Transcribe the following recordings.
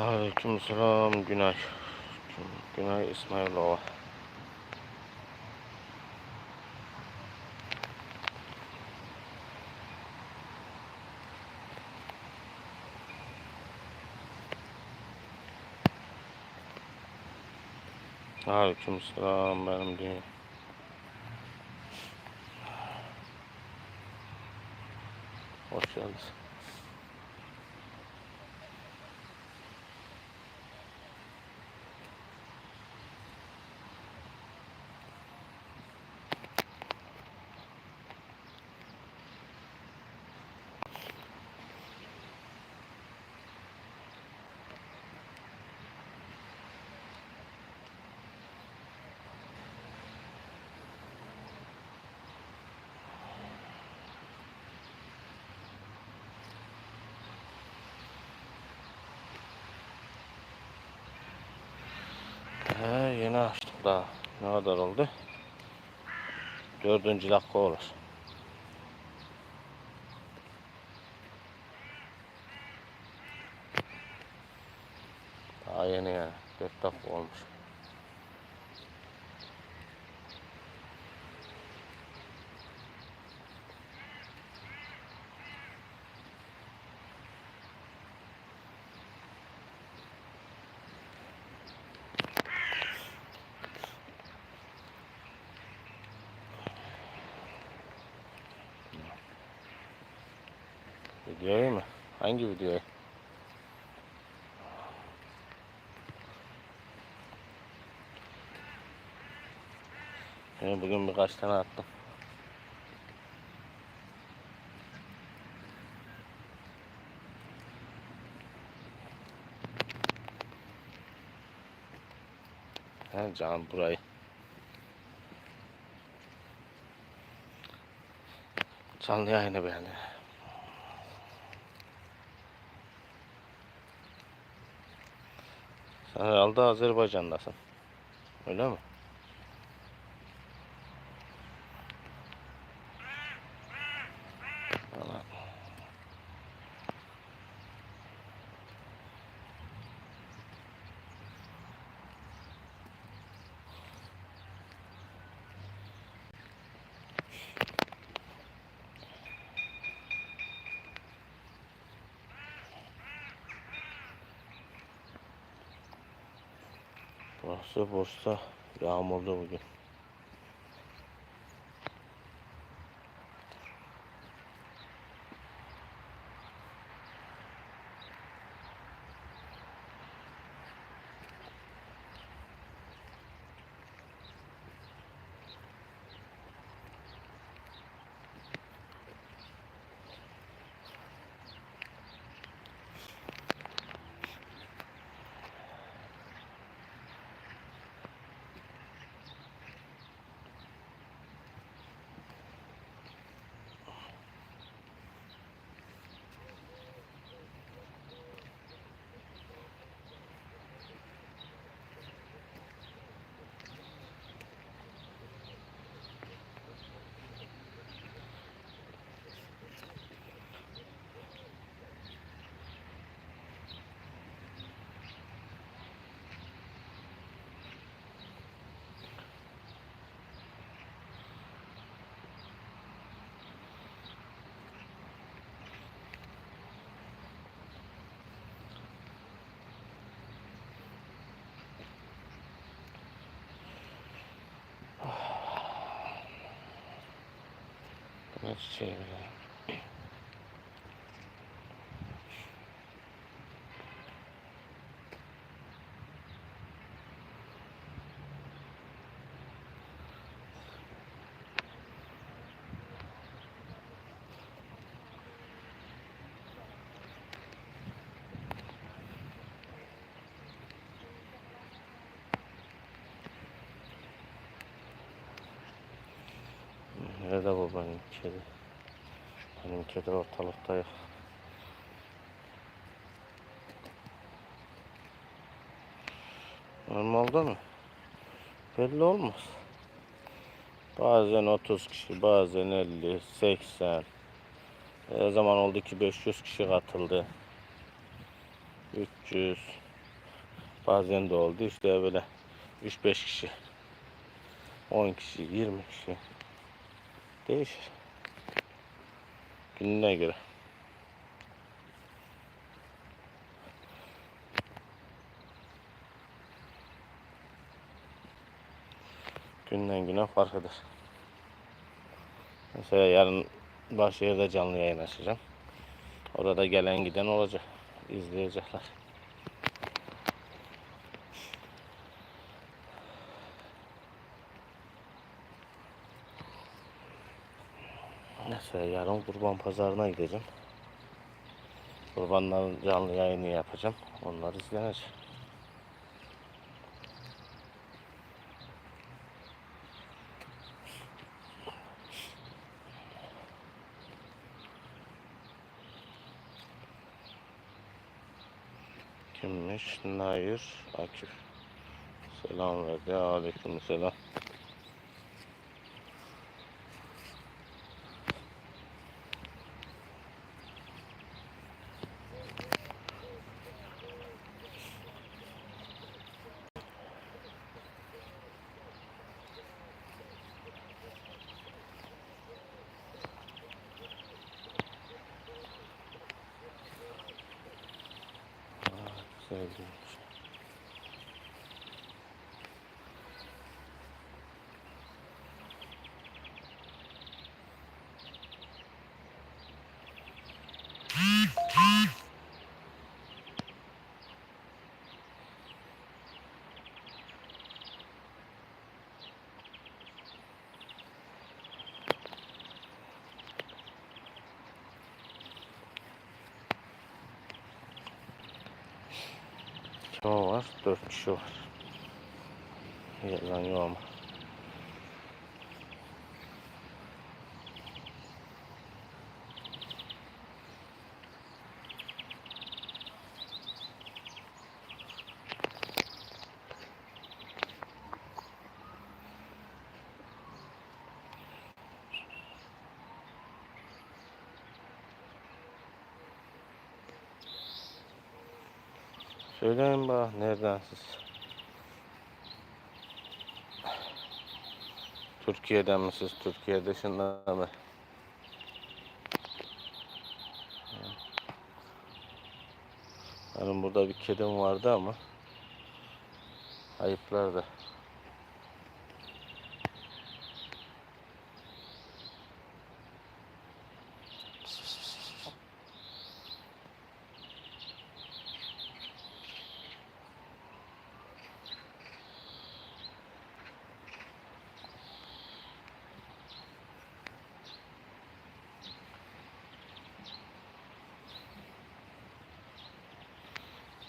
Aleyküm selam Günay. Günay İsmailova. Aleyküm selam benim diye. Hoş geldiniz. He yeni açtım daha. Ne kadar oldu? Dördüncü dakika olur. Daha yeni yani. Dört dakika olmuş. Videoyu mu? Hangi videoyu? Ben bugün birkaç tane attım. He canım burayı. Canlı yayını beğendi. Sen herhalde Azerbaycan'dasın. Öyle mi? Bursa yağmurlu bugün. Ne çiçeği bu benim kedi? Benim kedi ortalıkta. Normalde mi? Belli olmaz. Bazen 30 kişi, bazen 50, 80. Ne zaman oldu ki 500 kişi katıldı. 300. Bazen de oldu işte böyle 3-5 kişi. 10 kişi, 20 kişi. Değişir. Gününe göre. Günden güne fark eder. Mesela yarın Başşehir'de canlı yayın açacağım. Orada gelen giden olacak. İzleyecekler. Mesela yarın kurban pazarına gideceğim. Kurbanların canlı yayını yapacağım. Onlar izlenecek. Kimmiş? Nair Akif. Selam verdi. Aleyküm selam. O var? Dört kişi var. Yalan yok ama. Söyleyin bana nereden siz? Türkiye'den misiniz? Türkiye dışında mı? Benim burada bir kedim vardı ama ayıplar da.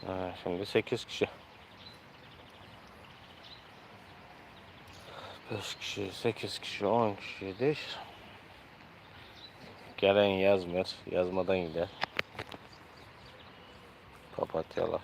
Ha, şimdi 8 kişi. 5 kişi, 8 kişi, 10 kişi değişir. Gelen yazmıyor, yazmadan gider. Papatyalar.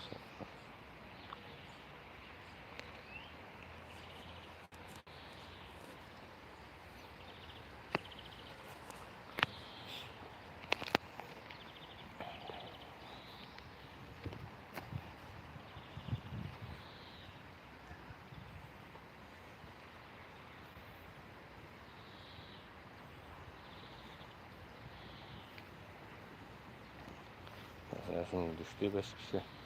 Mesela şimdi düştü 5 kişi.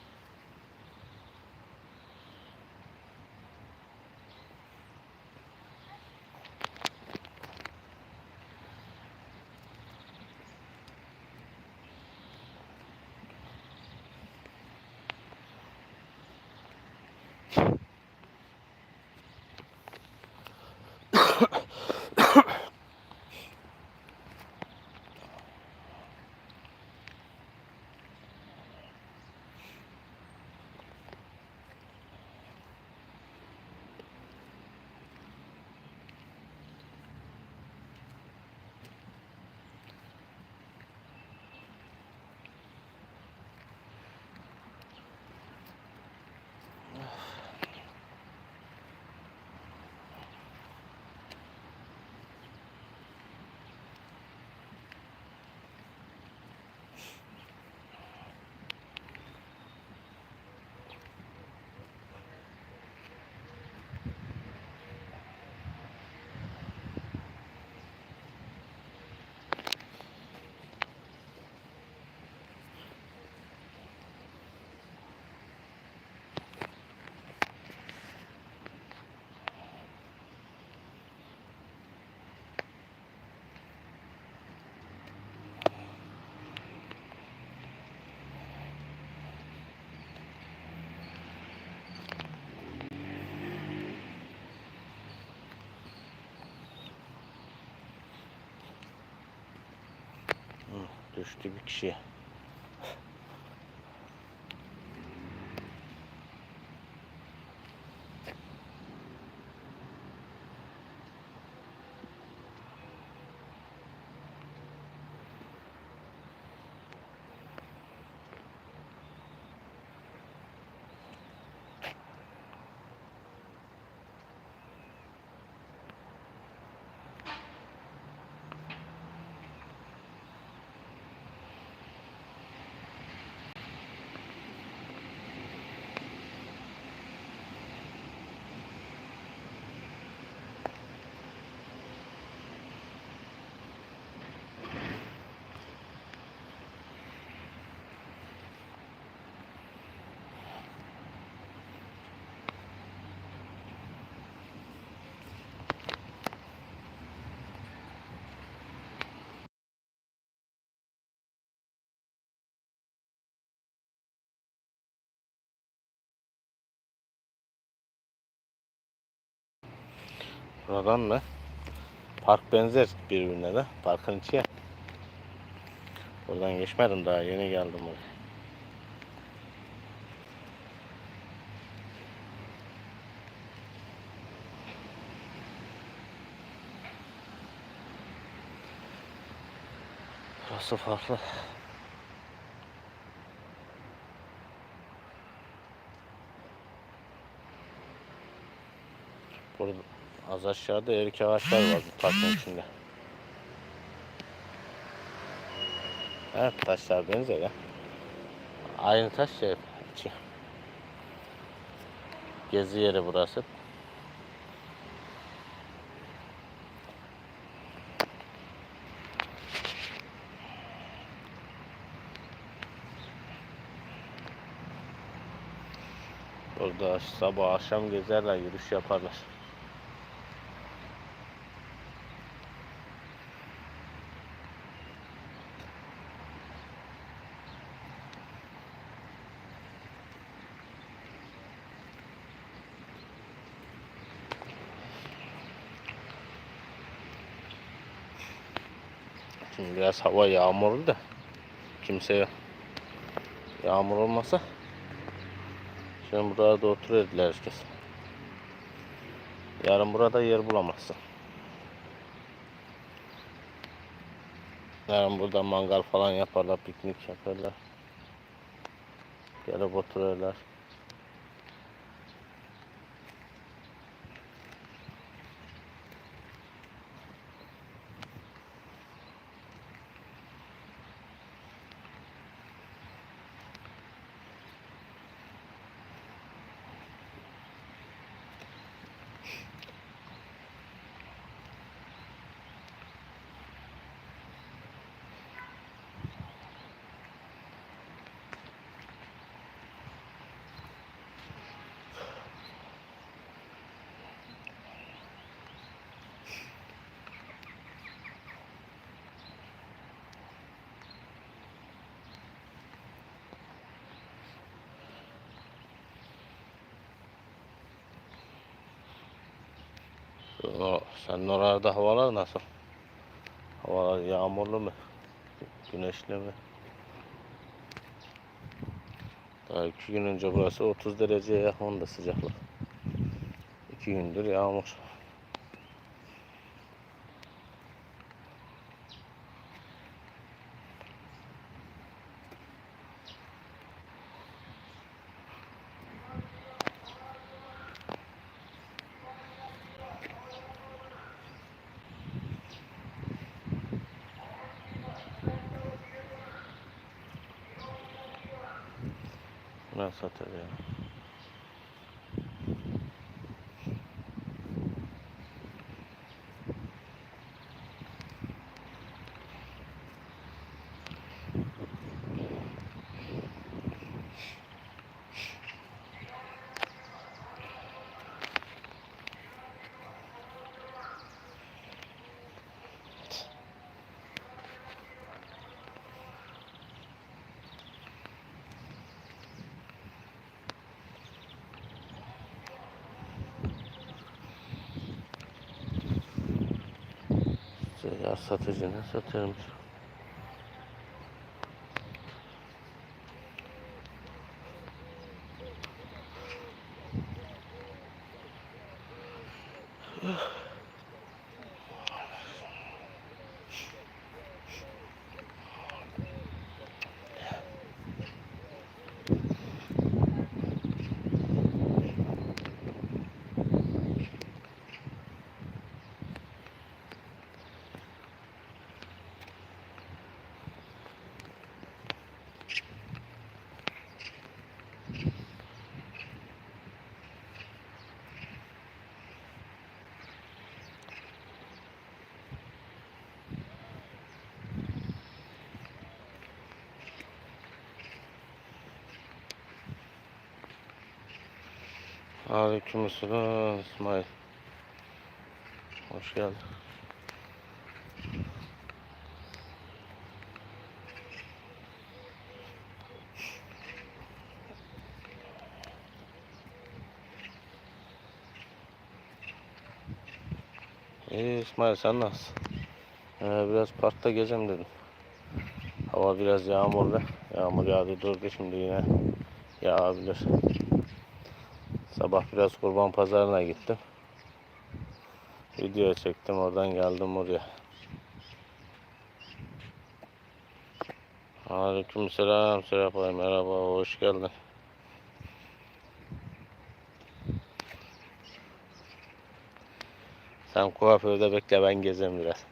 Düştü bir kişi. Mı? Park benzer birbirine de. Parkın içi. Buradan geçmedim daha yeni geldim oraya. Burası farklı. Burada az aşağıda erik ağaçlar var bu parkın içinde. Evet taşlar benzer ya. Aynı taş şey. Gezi yeri burası. Burada sabah akşam gezerler, yürüyüş yaparlar. Şimdi biraz hava yağmurlu da kimse. Yağmur olmasa şimdi burada oturuyordular herkes. Yarın burada yer bulamazsın. Yarın burada mangal falan yaparlar, piknik yaparlar. Gelip oturuyorlar. O, senin oralarda havalar nasıl? Havalar yağmurlu mu? Güneşli mi? Daha iki gün önce burası 30 dereceye yakın da sıcaklık. İki gündür yağmur. Nasıl satar ya? Seyyar satıcı ne Aleykümselam İsmail. Hoş geldin. İyi İsmail sen nasılsın? Ee, biraz parkta gezeyim dedim. Hava biraz yağmurlu. Yağmur yağdı durdu şimdi yine yağabilir. Sabah biraz kurban pazarına gittim. Video çektim oradan geldim oraya. Aleyküm selam Serap Ay merhaba hoş geldin. Sen kuaförde bekle ben gezeyim biraz.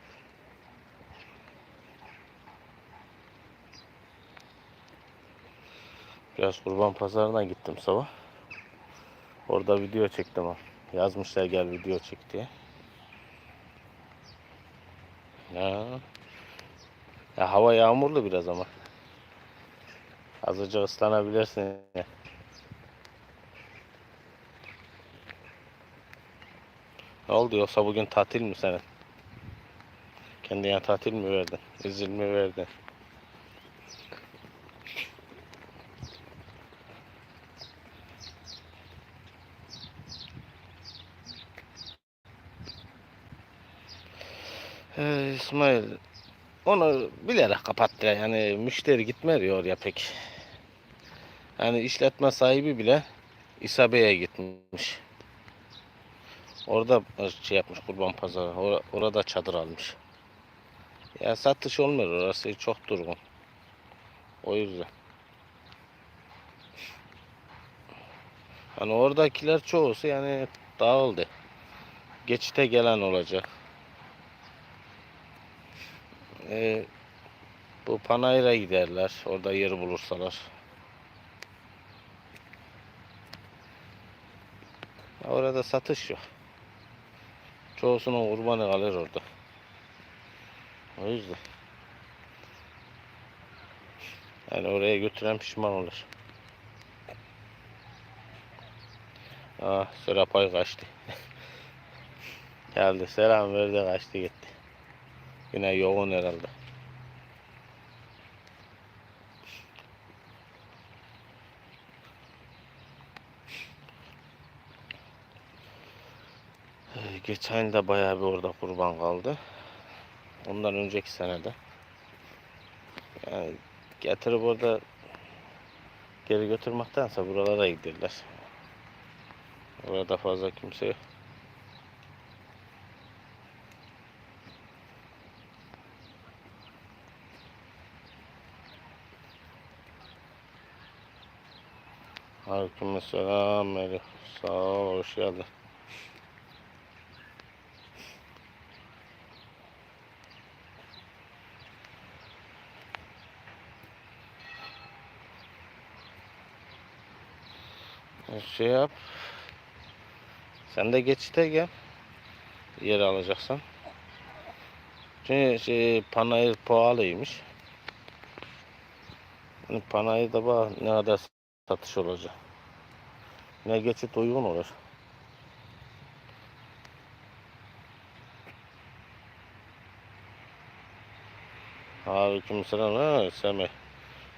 Biraz kurban pazarına gittim sabah. Orada video çektim. Yazmışlar gel video çek diye. Ya. Ya hava yağmurlu biraz ama. Azıcık ıslanabilirsin. Ne oldu yoksa bugün tatil mi senin? Kendine tatil mi verdin? İzin mi verdin? Ee, İsmail onu bilerek kapattı yani müşteri gitmiyor oraya pek. Yani işletme sahibi bile İsa Bey'e gitmiş. Orada şey yapmış kurban pazarı. Or- orada çadır almış. Ya satış olmuyor orası çok durgun. O yüzden. Hani oradakiler çoğusu yani dağıldı. Geçite gelen olacak. Ee, bu Panayır'a giderler. Orada yer bulursalar. Orada satış yok. Çoğusunun kurbanı kalır orada. O yüzden. Yani oraya götüren pişman olur. Ah Serapay kaçtı. Geldi selam verdi kaçtı gitti. Yine yoğun herhalde. Ee, Geçen de bayağı bir orada kurban kaldı. Ondan önceki senede. Yani getirip orada geri götürmektense buralara giderler. Orada fazla kimse yok. Aleykümselam Melih. Sağ ol, hoş geldin. Şey yap. Sen de geçite gel. Yer alacaksan. Çünkü şey, panayır pahalıymış. Yani panayırda bak ne kadar satış olacak. Ne geçit uygun olur. Aleykümselam ha Semih.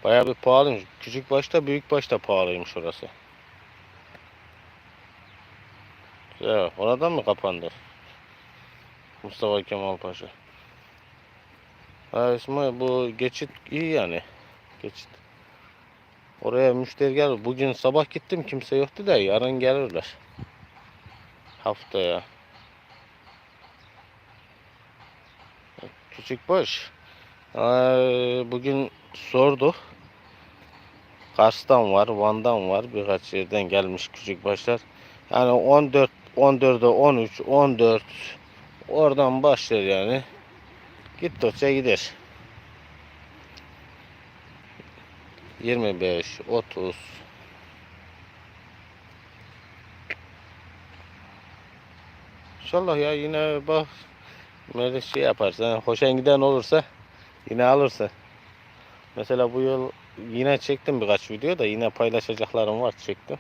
Bayağı bir pahalıymış. Küçük başta büyük başta pahalıymış orası. Ya oradan mı kapandı? Mustafa Kemal Paşa. Ha İsmail bu geçit iyi yani. Geçit. Oraya müşteri gelir. Bugün sabah gittim kimse yoktu da yarın gelirler. Haftaya. Küçük boş. Ee, bugün sordu. Kars'tan var, Van'dan var. Birkaç yerden gelmiş küçük başlar. Yani 14, 14'e 13, 14 oradan başlar yani. git Gittikçe gider. 25, 30 İnşallah ya yine bak böyle şey yaparsan hoşan giden olursa yine alırsın. Mesela bu yıl yine çektim birkaç video da yine paylaşacaklarım var çektim.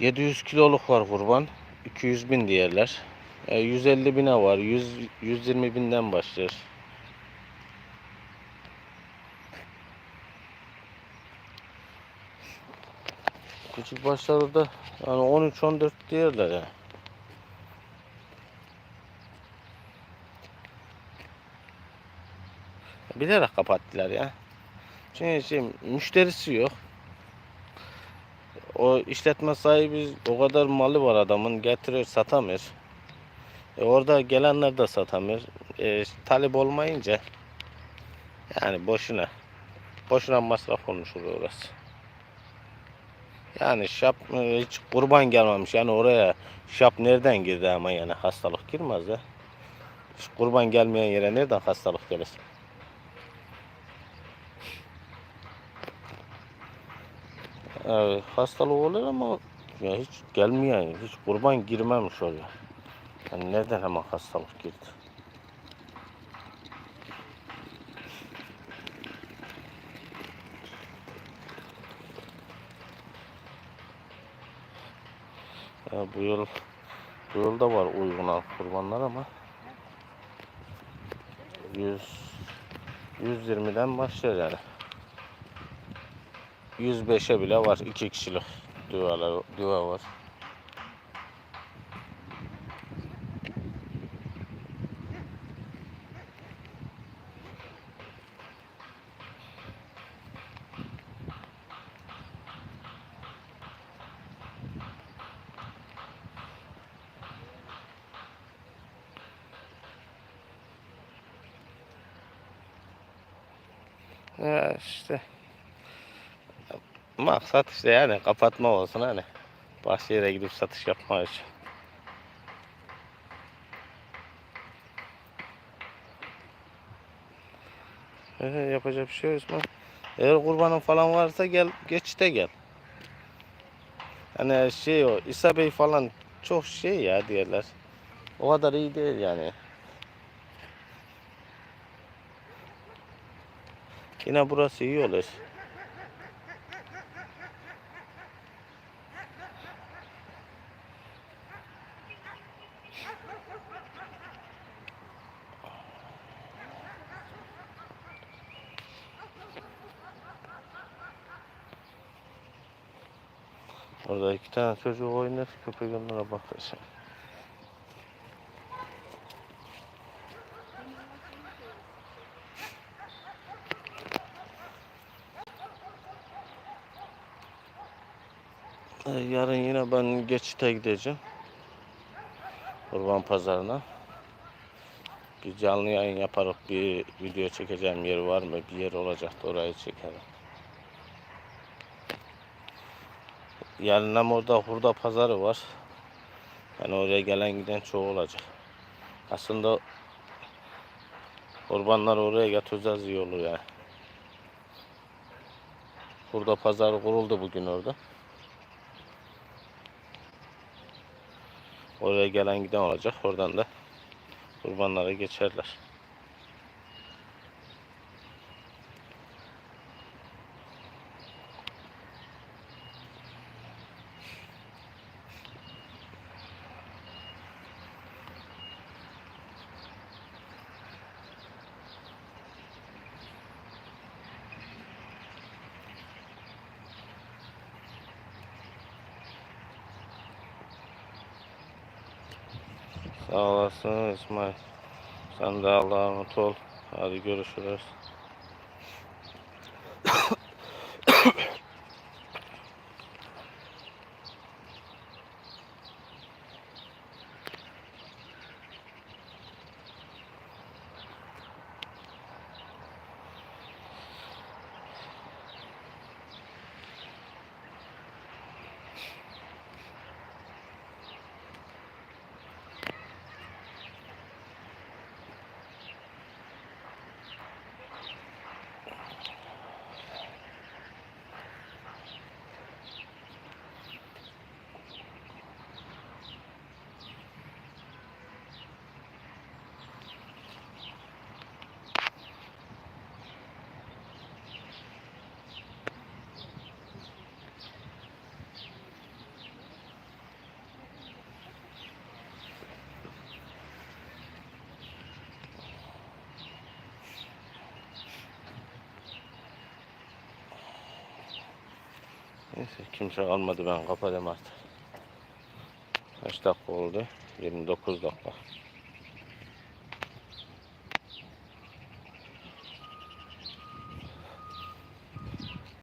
700 kiloluk var kurban. 200 bin diğerler. E, 150 bine var. 100, 120 binden başlar. Küçük başlarda da yani 13-14 diyorlar ya. Bilerek kapattılar ya. Çünkü şey, müşterisi yok. O işletme sahibi o kadar malı var adamın getiriyor satamıyor. E orada gelenler de satamıyor. E, talep olmayınca yani boşuna boşuna masraf olmuş oluyor orası. Yani şap e, hiç kurban gelmemiş. Yani oraya şap nereden girdi ama yani hastalık girmez de. Hiç kurban gelmeyen yere nereden hastalık gelir? Evet, hastalık oluyor ama ya hiç gelmiyor yani. Hiç kurban girmemiş oraya. Yani nereden hemen hastalık girdi? Bu yıl bu yılda var uygun kurbanlar ama 100 120'den başlıyor yani. 105'e bile var. 2 kişilik düvalar, düva var. Ya işte maksat işte yani kapatma olsun hani. Yere gidip satış yapmak için. Ee, yapacak bir şey yok Osman. Eğer kurbanın falan varsa gel geçte gel. Hani şey o İsa Bey falan çok şey ya diyorlar. O kadar iyi değil yani. Yine burası iyi olur. Orada iki tane çocuk oynar, köpek onlara bakıyor şimdi. Ee, Yarın yine ben geçite gideceğim. Kurban pazarına. Bir canlı yayın yaparız. Bir video çekeceğim yer var mı? Bir yer olacaktı orayı çekerim. Yarın hem orada hurda pazarı var. Yani oraya gelen giden çoğu olacak. Aslında kurbanları oraya getireceğiz iyi olur yani. Hurda pazarı kuruldu bugün orada. Oraya gelen giden olacak. Oradan da kurbanlara geçerler. Sağ olasın İsmail. Sen de Allah'a emanet ol. Hadi görüşürüz. Neyse kimse kalmadı ben kapatayım artık. Kaç dakika oldu? 29 dakika.